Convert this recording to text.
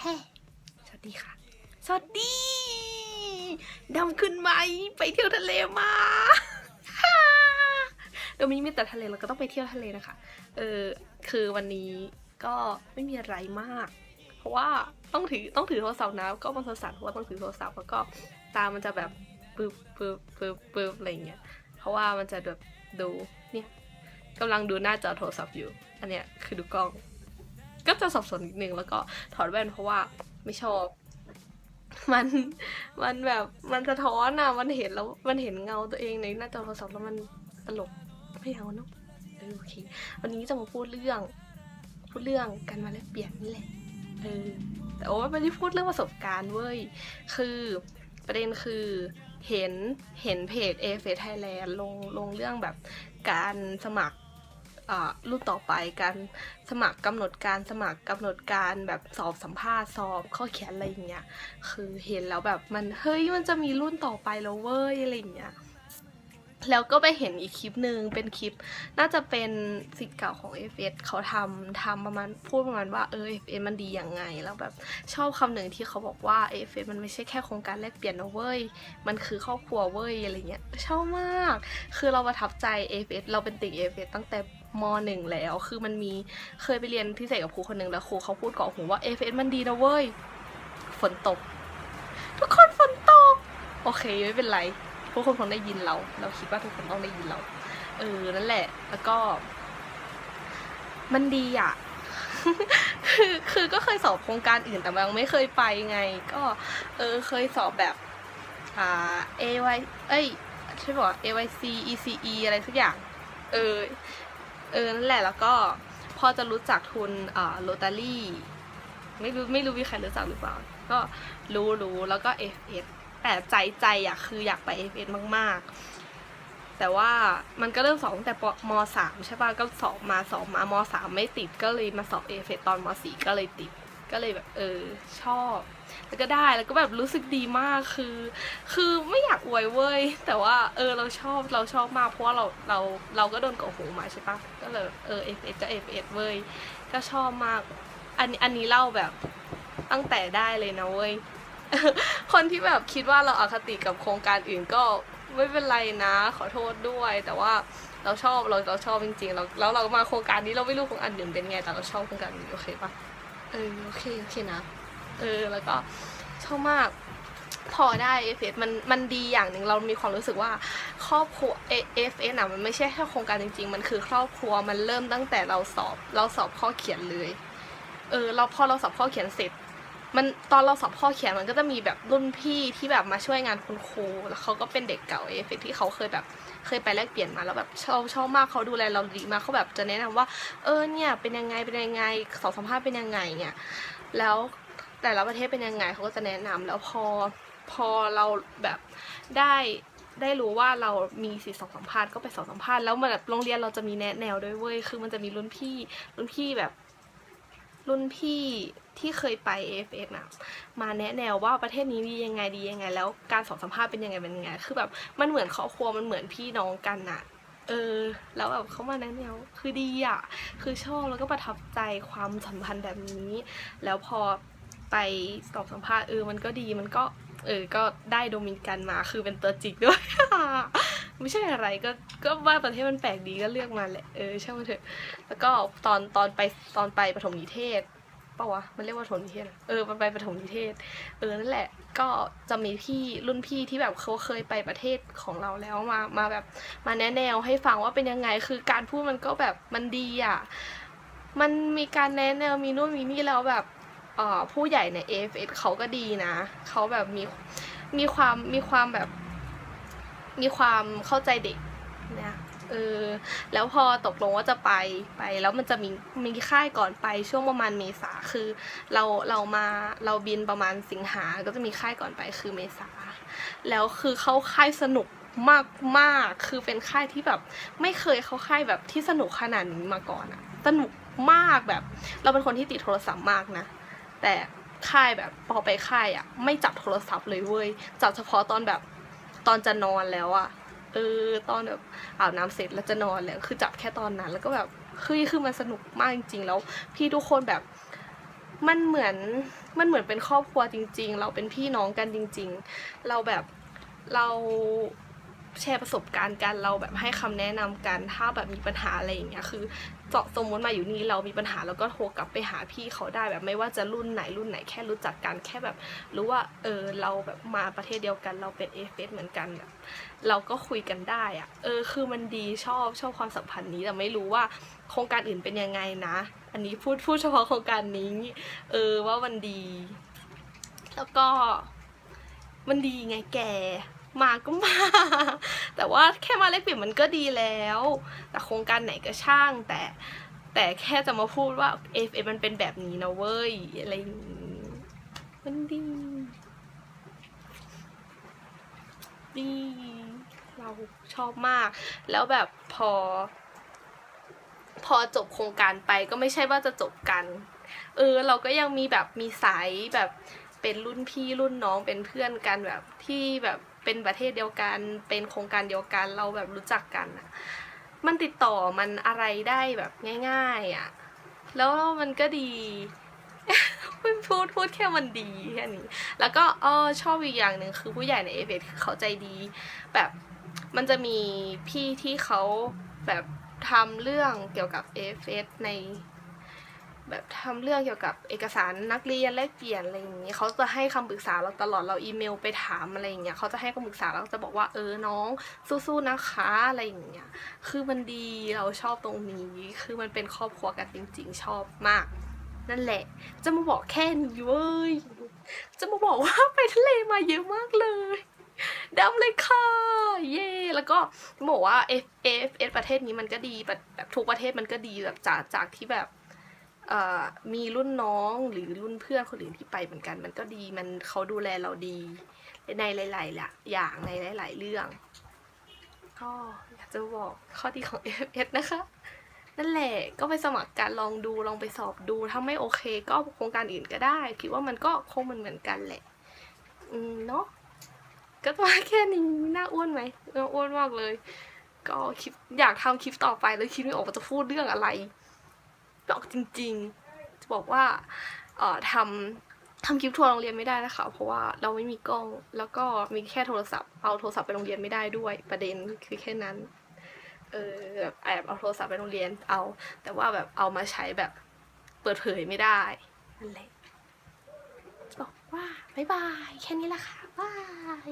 เฮ้สวัสดีค่ะ สวัสดี ดำขึ้นไหม ไปเที่ยวทะเลมาเดี๋ยวมีมีแต่ทะเลเราก็ต้องไปเที่ยวทะเลนะคะ เออ คือวันนี้ก็ไม่มีอะไรมาก เพราะว่าต้องถือต้องถือโทรศัพท์นะ ก็มันโทรศัพท์เพราะว่าต้องถือโทรศัพท์แล้วก็ตามันจะแบบปึ๊บปึ๊บปึ๊บปึ๊บอะไรเงี้ย เพราะว่ามันจะแบบดูเนี่ยกำลังดูหน้าจอโทรศัพท์อยู่ อันเนี้ยคือดูกล้อง ก็จะสับสนนิดนึงแล้วก็ถอดแว่นเพราะว่าไม่ชอบ มันมันแบบมันสะท้อนอะมันเห็นแล้วมันเห็นเงาตัวเองในหน้าจอโทรศัพท์แล้วมันตลกไม่เอาเนาะเออโอเควันนี้จะมาพูดเรื่องพูดเรื่องการมาแลกเปลี่ยนนี่แหละเออแต่โอ้ไม่ได้พูดเรื่องประสบการณ์เว้ยคือประเด็นคือเห็นเห็นเพจเอฟเอไทยแลนด์ลงลงเรื่องแบบการสมัคร รุ่นต่อไปการสมัครกำหนดการสมัครกำหนดการแบบสอบสัมภาษณ์สอบข้อเขียนอะไรอย่างเงี้ยคือเห็นแล้วแบบมันเฮ้ยมันจะมีรุ่นต่อไปแล้วเว้ยอะไรอย่างเงี้ยแล้วก็ไปเห็นอีกคลิปหนึ่งเป็นคลิป น่าจะเป็นสิทธิ์เก่าของ f อเขาทำทำประมาณพูดประมาณว่าเออ f อมันดียังไง แล้วแบบชอบคำหนึ่งที่เขาบอกว่า f อมันไม่ใช่แค่โครงการแลกเปลี่ยนนะเว้ย มันคือครอบครัวเว้ยอะไรเงี้ยชอบมาก คือเราประทับใจ f อเราเป็นติ่ง f อตั้งแต่ มหนึ่งแล้ว คือมันมีเคยไปเรียนพิเศษกับครูคนหนึ่งแล้วครูเขาพูดก่อหูว่า f อฟเอมันดีนะเว้ย ฝนตก ทุกคนฝนตก โอเคไม่เป็นไร ทุกคนคงได้ยินเรา เราคิดว่าทุกคนต้องได้ยินเรา เออ นั่นแหละ แล้วก็ มันดีอะคือคือก็เคยสอบโครงการอื่นแต่ยังไม่เคยไปไง ก็ เออเคยสอบแบบอ่า AY เอ้ยใช่ป่ะ AYC ECE อะไรสักอย่าง เออ เออนั่นแหละแล้วก็พอจะรู้จักทุนอ่าโรตารี่ไม่รู้ไม่รู้มีใครรู้จักหรือเปล่า ก็รู้รู้แล้วก็ FS แต่ใจใจอยากคืออยากไป FS มาก ๆ แต่ว่ามันก็เริ่มสอบตั้งแต่ปมสามใช่ป่ะก็สอบมาสอบมามสามไม่ติดก็เลยมาสอบ FS ตอนมสี่ก็เลยติด ก็เลยแบบเออชอบ แล้วก็ได้แล้วก็แบบรู้สึกดีมากคือ คือไม่อยากอวยเว้ย แต่ว่าเออเราชอบเราชอบมากเพราะว่าเราเราเราก็โดนกดหูมาใช่ปะก็เลยเออ FS ก็ FS เว้ยก็ชอบมาก อันอันนี้เล่าแบบตั้งแต่ได้เลยนะเว้ยคนที่แบบคิดว่าเราอาคติกับโครงการอื่นก็ไม่เป็นไรนะ ขอโทษด้วย แต่ว่าเราชอบเราเราชอบจริงๆเราแล้วเรามาโครงการนี้เราไม่รู้โครงการอื่นเป็นไงแต่เราชอบโครงการนี้โอเคปะ เออโอเคโอเคนะ เออแล้วก็ชอบมากพอได้ FS มันมันดีอย่างหนึ่งเรามีความรู้สึกว่าครอบครัว FS อะมันไม่ใช่แค่โครงการจริง ๆ มันคือครอบครัวมันเริ่มตั้งแต่เราสอบ เราสอบข้อเขียนเลย เออเราพอเราสอบข้อเขียนเสร็จ มันตอนเราสอบข้อเขียนมันก็จะมีแบบรุ่นพี่ที่แบบมาช่วยงานคุณครู แล้วเขาก็เป็นเด็กเก่าเอฟที่เขาเคยแบบเคยไปแลกเปลี่ยนมาแล้วแบบชอบชอบมากเขาดูแลเราดีมากเขาแบบจะแนะนำว่า เออเนี่ยเป็นยังไงเป็นยังไงสอบสัมภาษณ์เป็นยังไงเนี่ยแล้วแต่ละประเทศเป็นยังไงเขาก็จะแนะนำแล้วพอพอเราแบบได้ได้รู้ว่าเรามีสิทธิสอบสัมภาษณ์ก็ไปสอบสัมภาษณ์แล้วมันแบบโรงเรียนเราจะมีแนะแนวด้วยเว้ยคือมันจะมีรุ่นพี่รุ่นพี่แบบรุ่นพี่ ที่เคยไป AFS นะมาแนะแนวว่าประเทศนี้ดียังไงดียังไง แล้วการสอบสัมภาษณ์เป็นยังไงเป็นยังไง คือแบบมันเหมือนครอบครัวมันเหมือนพี่น้องกันน่ะเออ แล้วแบบเขามาแนะแนวคือดีอะคือชอบแล้วก็ประทับใจความสัมพันธ์แบบนี้ แล้วพอไปสอบสัมภาษณ์เออมันก็ดีมันก็เออ ก็ได้โดมินกันมา คือเป็นตัวจิกด้วย ไม่ใช่อะไร ก็ ก็ว่าประเทศมันแปลกดีก็เลือกมาแหละ เออ ใช่างมันเถอะ แล้วก็ตอน ตอนไป ตอนไปปฐมนิเทศ ปล่าวะมันเรียกว่าปฐมนิเทศเออมันไปปฐมนิเทศเออนั่นแหละ ก็จะมีพี่รุ่นพี่ที่แบบเขาเคยไปประเทศของเราแล้วมามาแบบมาแนะแนวให้ฟังว่าเป็นยังไงคือการพูดมันก็แบบมันดีอะมันมีการแนะแนวมีนู่นมีนี่แล้วแบบเออผู้ใหญ่ใน AFS เขาก็ดีนะ เขาแบบมีมีความมีความแบบ มีความเข้าใจเด็ก เออแล้วพอตกลงว่าจะไปไป แล้วมันจะมีมีค่ายก่อนไปช่วงประมาณเมษาคือเราเรามาเราบินประมาณสิงหาก็จะมีค่ายก่อนไปคือเมษาแล้วคือเข้าค่ายสนุกมากมากคือเป็นค่ายที่แบบ ไม่เคยเข้าค่ายแบบที่สนุกขนาดนี้มาก่อนอะสนุกมากแบบ เราเป็นคนที่ติดโทรศัพท์มากนะ แต่ค่ายแบบพอไปค่ายอะไม่จับโทรศัพท์เลยเว้ยจับเฉพาะตอนแบบตอนจะนอนแล้วอะ เออตอนแบบอาบน้ำเสร็จแล้วจะนอนแล้วคือจับแค่ตอนนั้น แล้วก็แบบคือคือมันสนุกมากจริง ๆ แล้วพี่ทุกคนแบบมันเหมือนมันเหมือนเป็นครอบครัวจริง ๆ เราเป็นพี่น้องกันจริง ๆ เราแบบเรา แชร์ประสบการณ์กันเราแบบให้คำแนะนำกันถ้าแบบมีปัญหาอะไรอย่างเงี้ยคือเจาะสมมติมาอยู่นี่เรามีปัญหาเราก็โทรกลับไปหาพี่เขาได้แบบไม่ว่าจะรุ่นไหนรุ่นไหนแค่รู้จักกันแค่แบบรู้ว่าเออเราแบบมาประเทศเดียวกัน เราเป็นเอฟเหมือนกันแบบเราก็คุยกันได้อะเออคือมันดีชอบชอบความสัมพันธ์นี้แต่ไม่รู้ว่าโครงการอื่นเป็นยังไงนะ อันนี้พูดพูดเฉพาะโครงการนี้ เออว่ามันดี แล้วก็มันดีไงแก มาก็มา แต่ว่าแค่มาเล็กเปลี่ยนมันก็ดีแล้ว แต่โครงการไหนก็ช่าง แต่แต่แค่จะมาพูดว่า F F มันเป็นแบบนี้นะเว้ย อะไรอย่างงี้มันดี ดี เราชอบมาก แล้วแบบพอ พอจบโครงการไปก็ไม่ใช่ว่าจะจบกัน เออ เราก็ยังมีแบบมีสายแบบเป็นรุ่นพี่รุ่นน้องเป็นเพื่อนกันแบบที่แบบ เป็นประเทศเดียวกัน เป็นโครงการเดียวกันเราแบบรู้จักกันอะมันติดต่อมันอะไรได้แบบง่าย ๆอะ่ะแล้วมันก็ดีพูดพูดแค่มันดีแค่นี้ แล้วก็เออชอบอีกอย่างหนึ่งคือผู้ใหญ่ในเอเคือเขาใจดี แบบมันจะมีพี่ที่เขาแบบทำเรื่องเกี่ยวกับ AFS ใน แบบทำเรื่องเกี่ยวกับเอกสารนักเรียนแลกเปลี่ยนอะไรอย่างนี้เขาจะให้คำปรึกษาเราตลอดเราอีเมลไปถามอะไรอย่างเงี้ยเขาจะให้คำปรึกษาเราจะบอกว่าเออน้องสู้ๆนะคะอะไรอย่างเงี้ยคือมันดีเราชอบตรงนี้ คือมันเป็นครอบครัวกันจริง ๆ ชอบมาก นั่นแหละ จะมาบอกแค่นี้เว้ยจะมาบอกว่าไปทะเลมาเยอะมากเลยดำเลยค่ะ เย่แล้วก็บอกว่า F F S ประเทศนี้มันก็ดีแบบทุกประเทศมันก็ดีแบบจากจากที่แบบ มีรุ่นน้องหรือรุ่นเพื่อนคนอื่นที่ไปเหมือนกัน มันก็ดีมันเขาดูแลเราดีในหลายๆละอย่างในหลาย ๆ เรื่องก็อยากจะบอกข้อดีของ FS นะคะ นั่นแหละก็ไปสมัครการลองดูลองไปสอบดู ถ้าไม่โอเคก็โครงการอื่นก็ได้ คิดว่ามันก็คงมันเหมือนกันแหละ อืมเนาะก็ตัวแค่นี้น่าอ้วนไหมน่าอ้วนมากเลย ก็คลิปอยากทำคลิปต่อไปแล้วคิดไม่ออกว่าจะพูดเรื่องอะไร บอกจริง ๆ จะบอกว่าเอ่อทำทำคลิปทัวร์โรงเรียนไม่ได้นะคะ เพราะว่าเราไม่มีกล้องแล้วก็มีแค่โทรศัพท์ เอาโทรศัพท์ไปโรงเรียนไม่ได้ด้วย ประเด็นคือแค่นั้น เออแบบแอบเอาโทรศัพท์ไปโรงเรียนเอา แต่ว่าแบบเอามาใช้แบบเปิดเผยไม่ได้นั่นแหละจะบอกว่าบ๊ายบายแค่นี้แหละค่ะบาย